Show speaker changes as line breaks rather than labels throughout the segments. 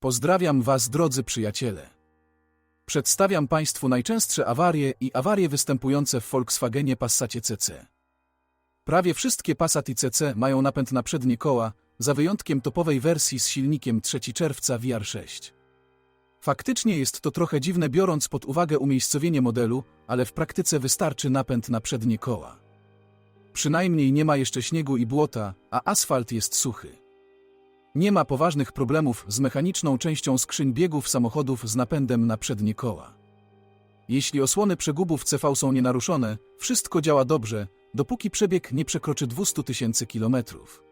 Pozdrawiam Was, drodzy przyjaciele. Przedstawiam Państwu najczęstsze awarie i awarie występujące w Volkswagenie Passacie CC. Prawie wszystkie Passat i CC mają napęd na przednie koła, za wyjątkiem topowej wersji z silnikiem 3 czerwca VR6. Faktycznie jest to trochę dziwne biorąc pod uwagę umiejscowienie modelu, ale w praktyce wystarczy napęd na przednie koła. Przynajmniej nie ma jeszcze śniegu i błota, a asfalt jest suchy. Nie ma poważnych problemów z mechaniczną częścią skrzyń biegów samochodów z napędem na przednie koła. Jeśli osłony przegubów CV są nienaruszone, wszystko działa dobrze, dopóki przebieg nie przekroczy 200 tysięcy kilometrów.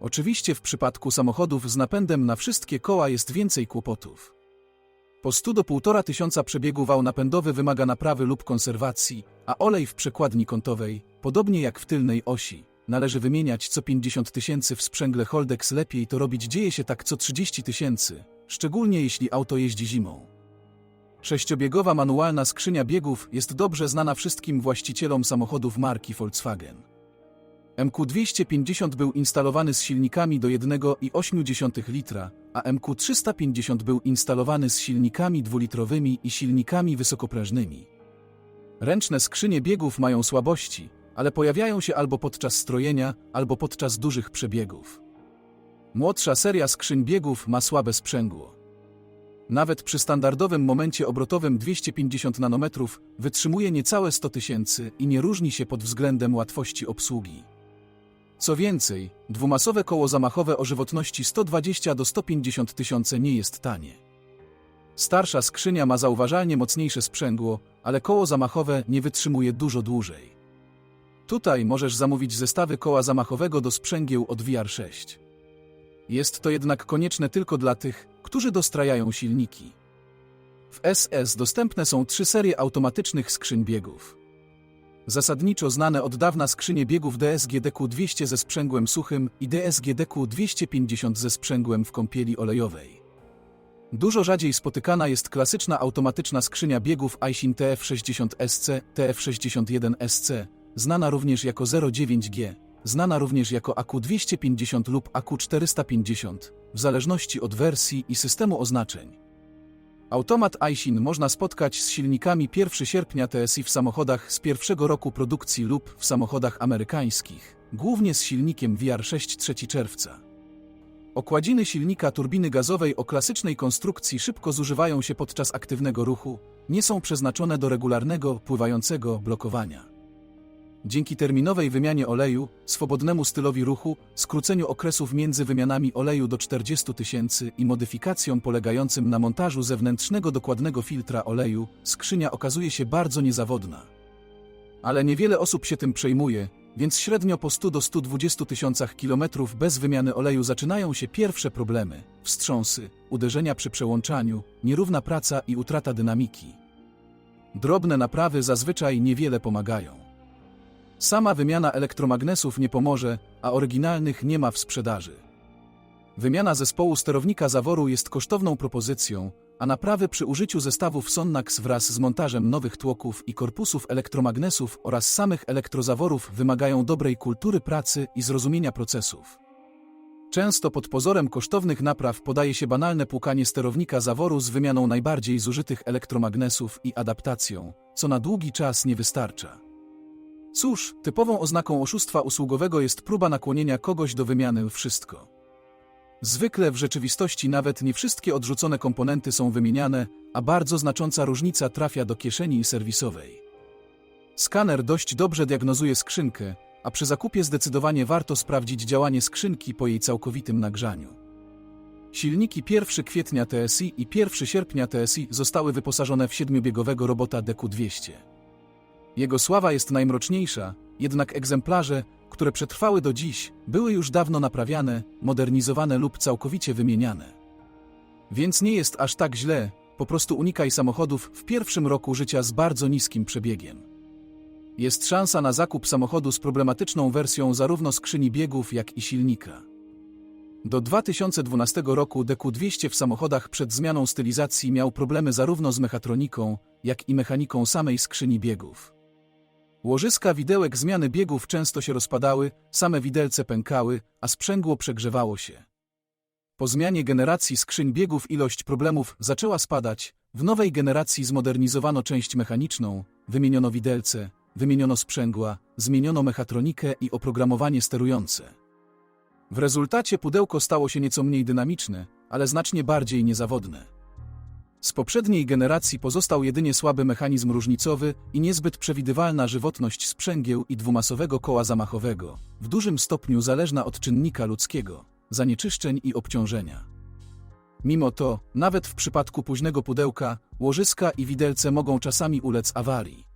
Oczywiście w przypadku samochodów z napędem na wszystkie koła jest więcej kłopotów. Po 100 do 1,5 tysiąca przebiegu wał napędowy wymaga naprawy lub konserwacji, a olej w przekładni kątowej, podobnie jak w tylnej osi, należy wymieniać co 50 tysięcy w sprzęgle Holdex lepiej to robić dzieje się tak co 30 tysięcy, szczególnie jeśli auto jeździ zimą. Sześciobiegowa manualna skrzynia biegów jest dobrze znana wszystkim właścicielom samochodów marki Volkswagen. MQ250 był instalowany z silnikami do 1,8 litra, a MQ350 był instalowany z silnikami dwulitrowymi i silnikami wysokoprężnymi. Ręczne skrzynie biegów mają słabości, ale pojawiają się albo podczas strojenia, albo podczas dużych przebiegów. Młodsza seria skrzyń biegów ma słabe sprzęgło. Nawet przy standardowym momencie obrotowym 250 nanometrów wytrzymuje niecałe 100 tysięcy i nie różni się pod względem łatwości obsługi. Co więcej, dwumasowe koło zamachowe o żywotności 120 do 150 tysięcy nie jest tanie. Starsza skrzynia ma zauważalnie mocniejsze sprzęgło, ale koło zamachowe nie wytrzymuje dużo dłużej. Tutaj możesz zamówić zestawy koła zamachowego do sprzęgieł od VR6. Jest to jednak konieczne tylko dla tych, którzy dostrajają silniki. W SS dostępne są trzy serie automatycznych skrzyń biegów. Zasadniczo znane od dawna skrzynie biegów DSG DQ200 ze sprzęgłem suchym i DSG DQ250 ze sprzęgłem w kąpieli olejowej. Dużo rzadziej spotykana jest klasyczna automatyczna skrzynia biegów Aisin TF60SC, TF61SC, znana również jako 09G, znana również jako AQ250 lub AQ450, w zależności od wersji i systemu oznaczeń. Automat Aisin można spotkać z silnikami 1 sierpnia TSI w samochodach z pierwszego roku produkcji lub w samochodach amerykańskich, głównie z silnikiem VR6 3 czerwca. Okładziny silnika turbiny gazowej o klasycznej konstrukcji szybko zużywają się podczas aktywnego ruchu, nie są przeznaczone do regularnego, pływającego blokowania. Dzięki terminowej wymianie oleju, swobodnemu stylowi ruchu, skróceniu okresów między wymianami oleju do 40 tysięcy i modyfikacjom polegającym na montażu zewnętrznego dokładnego filtra oleju, skrzynia okazuje się bardzo niezawodna. Ale niewiele osób się tym przejmuje, więc średnio po 100 do 120 tysiącach kilometrów bez wymiany oleju zaczynają się pierwsze problemy, wstrząsy, uderzenia przy przełączaniu, nierówna praca i utrata dynamiki. Drobne naprawy zazwyczaj niewiele pomagają. Sama wymiana elektromagnesów nie pomoże, a oryginalnych nie ma w sprzedaży. Wymiana zespołu sterownika zaworu jest kosztowną propozycją, a naprawy przy użyciu zestawów Sonnax wraz z montażem nowych tłoków i korpusów elektromagnesów oraz samych elektrozaworów wymagają dobrej kultury pracy i zrozumienia procesów. Często pod pozorem kosztownych napraw podaje się banalne płukanie sterownika zaworu z wymianą najbardziej zużytych elektromagnesów i adaptacją, co na długi czas nie wystarcza. Cóż, typową oznaką oszustwa usługowego jest próba nakłonienia kogoś do wymiany wszystko. Zwykle w rzeczywistości nawet nie wszystkie odrzucone komponenty są wymieniane, a bardzo znacząca różnica trafia do kieszeni serwisowej. Skaner dość dobrze diagnozuje skrzynkę, a przy zakupie zdecydowanie warto sprawdzić działanie skrzynki po jej całkowitym nagrzaniu. Silniki 1 kwietnia TSI i 1 sierpnia TSI zostały wyposażone w siedmiobiegowego robota DQ200. Jego sława jest najmroczniejsza, jednak egzemplarze, które przetrwały do dziś, były już dawno naprawiane, modernizowane lub całkowicie wymieniane. Więc nie jest aż tak źle, po prostu unikaj samochodów w pierwszym roku życia z bardzo niskim przebiegiem. Jest szansa na zakup samochodu z problematyczną wersją zarówno skrzyni biegów, jak i silnika. Do 2012 roku DQ200 w samochodach przed zmianą stylizacji miał problemy zarówno z mechatroniką, jak i mechaniką samej skrzyni biegów. Łożyska widełek zmiany biegów często się rozpadały, same widelce pękały, a sprzęgło przegrzewało się. Po zmianie generacji skrzyń biegów ilość problemów zaczęła spadać, w nowej generacji zmodernizowano część mechaniczną, wymieniono widelce, wymieniono sprzęgła, zmieniono mechatronikę i oprogramowanie sterujące. W rezultacie pudełko stało się nieco mniej dynamiczne, ale znacznie bardziej niezawodne. Z poprzedniej generacji pozostał jedynie słaby mechanizm różnicowy i niezbyt przewidywalna żywotność sprzęgieł i dwumasowego koła zamachowego, w dużym stopniu zależna od czynnika ludzkiego, zanieczyszczeń i obciążenia. Mimo to, nawet w przypadku późnego pudełka, łożyska i widelce mogą czasami ulec awarii.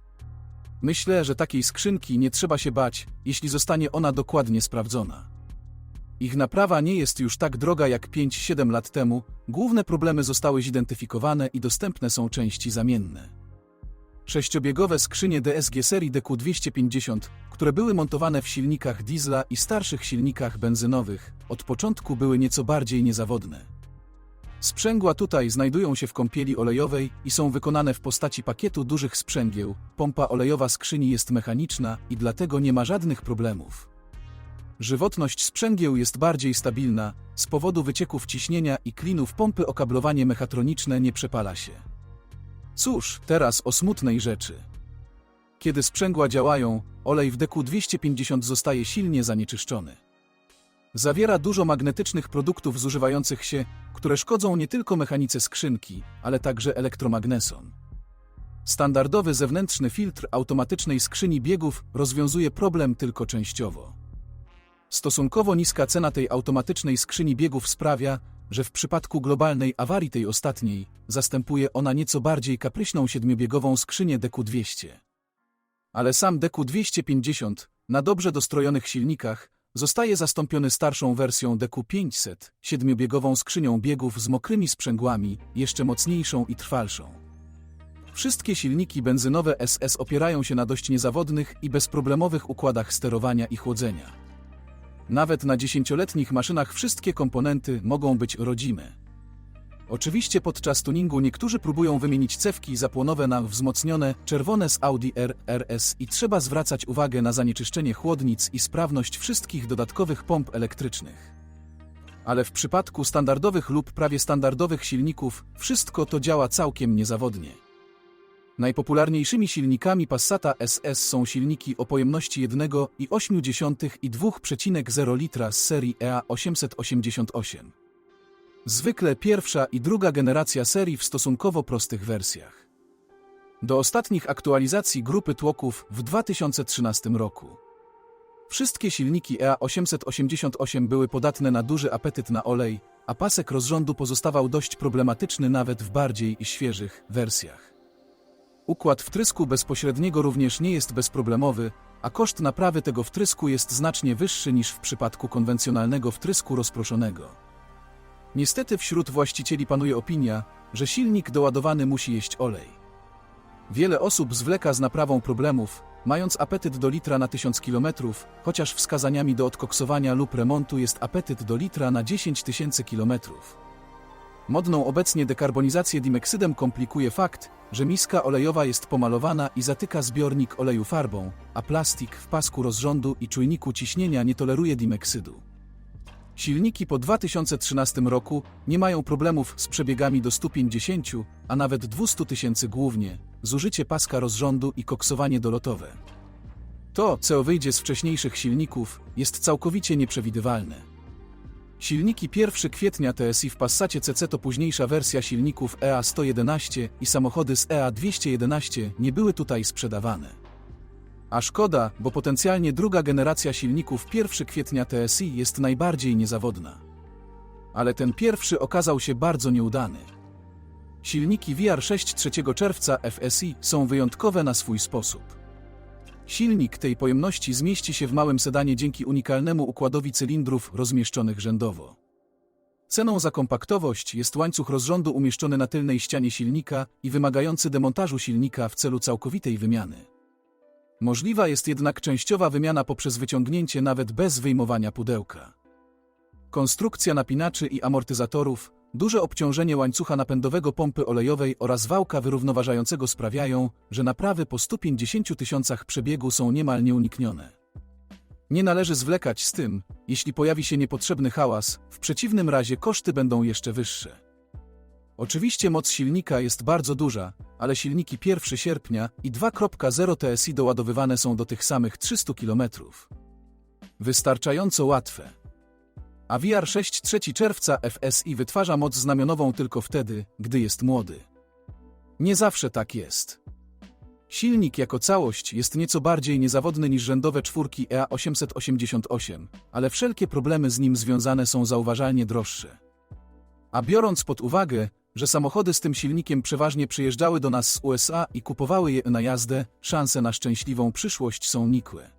Myślę, że takiej skrzynki nie trzeba się bać, jeśli zostanie ona dokładnie sprawdzona. Ich naprawa nie jest już tak droga jak 5-7 lat temu, główne problemy zostały zidentyfikowane i dostępne są części zamienne. Sześciobiegowe skrzynie DSG serii DQ250, które były montowane w silnikach diesla i starszych silnikach benzynowych, od początku były nieco bardziej niezawodne. Sprzęgła tutaj znajdują się w kąpieli olejowej i są wykonane w postaci pakietu dużych sprzęgieł. Pompa olejowa skrzyni jest mechaniczna i dlatego nie ma żadnych problemów. Żywotność sprzęgieł jest bardziej stabilna, z powodu wycieków ciśnienia i klinów pompy okablowanie mechatroniczne nie przepala się. Cóż, teraz o smutnej rzeczy. Kiedy sprzęgła działają, olej w deku 250 zostaje silnie zanieczyszczony. Zawiera dużo magnetycznych produktów zużywających się, które szkodzą nie tylko mechanice skrzynki, ale także elektromagneson. Standardowy zewnętrzny filtr automatycznej skrzyni biegów rozwiązuje problem tylko częściowo. Stosunkowo niska cena tej automatycznej skrzyni biegów sprawia, że w przypadku globalnej awarii tej ostatniej zastępuje ona nieco bardziej kapryśną siedmiobiegową skrzynię DQ200. Ale sam DQ250 na dobrze dostrojonych silnikach zostaje zastąpiony starszą wersją DQ500, siedmiobiegową skrzynią biegów z mokrymi sprzęgłami, jeszcze mocniejszą i trwalszą. Wszystkie silniki benzynowe SS opierają się na dość niezawodnych i bezproblemowych układach sterowania i chłodzenia. Nawet na dziesięcioletnich maszynach wszystkie komponenty mogą być rodzime. Oczywiście podczas tuningu niektórzy próbują wymienić cewki zapłonowe na wzmocnione czerwone z Audi R, RS i trzeba zwracać uwagę na zanieczyszczenie chłodnic i sprawność wszystkich dodatkowych pomp elektrycznych. Ale w przypadku standardowych lub prawie standardowych silników wszystko to działa całkiem niezawodnie. Najpopularniejszymi silnikami Passata SS są silniki o pojemności 1,8 i 2,0 litra z serii E EA 888. Zwykle pierwsza i druga generacja serii w stosunkowo prostych wersjach. Do ostatnich aktualizacji grupy tłoków w 2013 roku. Wszystkie silniki E EA 888 były podatne na duży apetyt na olej, a pasek rozrządu pozostawał dość problematyczny nawet w bardziej świeżych wersjach. Układ wtrysku bezpośredniego również nie jest bezproblemowy, a koszt naprawy tego wtrysku jest znacznie wyższy niż w przypadku konwencjonalnego wtrysku rozproszonego. Niestety wśród właścicieli panuje opinia, że silnik doładowany musi jeść olej. Wiele osób zwleka z naprawą problemów, mając apetyt do litra na 1000 km, chociaż wskazaniami do odkoksowania lub remontu jest apetyt do litra na 10 tysięcy kilometrów. Modną obecnie dekarbonizację dimeksydem komplikuje fakt, że miska olejowa jest pomalowana i zatyka zbiornik oleju farbą, a plastik w pasku rozrządu i czujniku ciśnienia nie toleruje dimeksydu. Silniki po 2013 roku nie mają problemów z przebiegami do 150, a nawet 200 tysięcy głównie, zużycie paska rozrządu i koksowanie dolotowe. To, co wyjdzie z wcześniejszych silników, jest całkowicie nieprzewidywalne. Silniki 1 kwietnia TSI w Passacie CC to późniejsza wersja silników E EA111 i samochody z E EA211 nie były tutaj sprzedawane. A szkoda, bo potencjalnie druga generacja silników 1 kwietnia TSI jest najbardziej niezawodna. Ale ten pierwszy okazał się bardzo nieudany. Silniki VR6 3 czerwca FSI są wyjątkowe na swój sposób. Silnik tej pojemności zmieści się w małym sedanie dzięki unikalnemu układowi cylindrów rozmieszczonych rzędowo. Ceną za kompaktowość jest łańcuch rozrządu umieszczony na tylnej ścianie silnika i wymagający demontażu silnika w celu całkowitej wymiany. Możliwa jest jednak częściowa wymiana poprzez wyciągnięcie nawet bez wyjmowania pudełka. Konstrukcja napinaczy i amortyzatorów, duże obciążenie łańcucha napędowego pompy olejowej oraz wałka wyrównoważającego sprawiają, że naprawy po 150 tysiącach przebiegu są niemal nieuniknione. Nie należy zwlekać z tym, jeśli pojawi się niepotrzebny hałas, w przeciwnym razie koszty będą jeszcze wyższe. Oczywiście moc silnika jest bardzo duża, ale silniki 1 sierpnia i 2.0 TSI doładowywane są do tych samych 300 km. Wystarczająco łatwe. A VR 6 3 czerwca FSI wytwarza moc znamionową tylko wtedy, gdy jest młody. Nie zawsze tak jest. Silnik jako całość jest nieco bardziej niezawodny niż rzędowe czwórki E EA888, ale wszelkie problemy z nim związane są zauważalnie droższe. A biorąc pod uwagę, że samochody z tym silnikiem przeważnie przyjeżdżały do nas z USA i kupowały je na jazdę, szanse na szczęśliwą przyszłość są nikłe.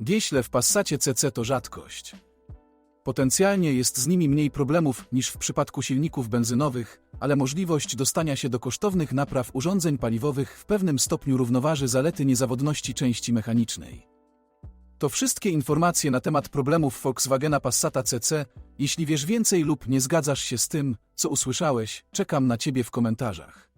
Diesle w Passacie CC to rzadkość. Potencjalnie jest z nimi mniej problemów niż w przypadku silników benzynowych, ale możliwość dostania się do kosztownych napraw urządzeń paliwowych w pewnym stopniu równoważy zalety niezawodności części mechanicznej. To wszystkie informacje na temat problemów Volkswagena Passata CC. Jeśli wiesz więcej lub nie zgadzasz się z tym, co usłyszałeś, czekam na Ciebie w komentarzach.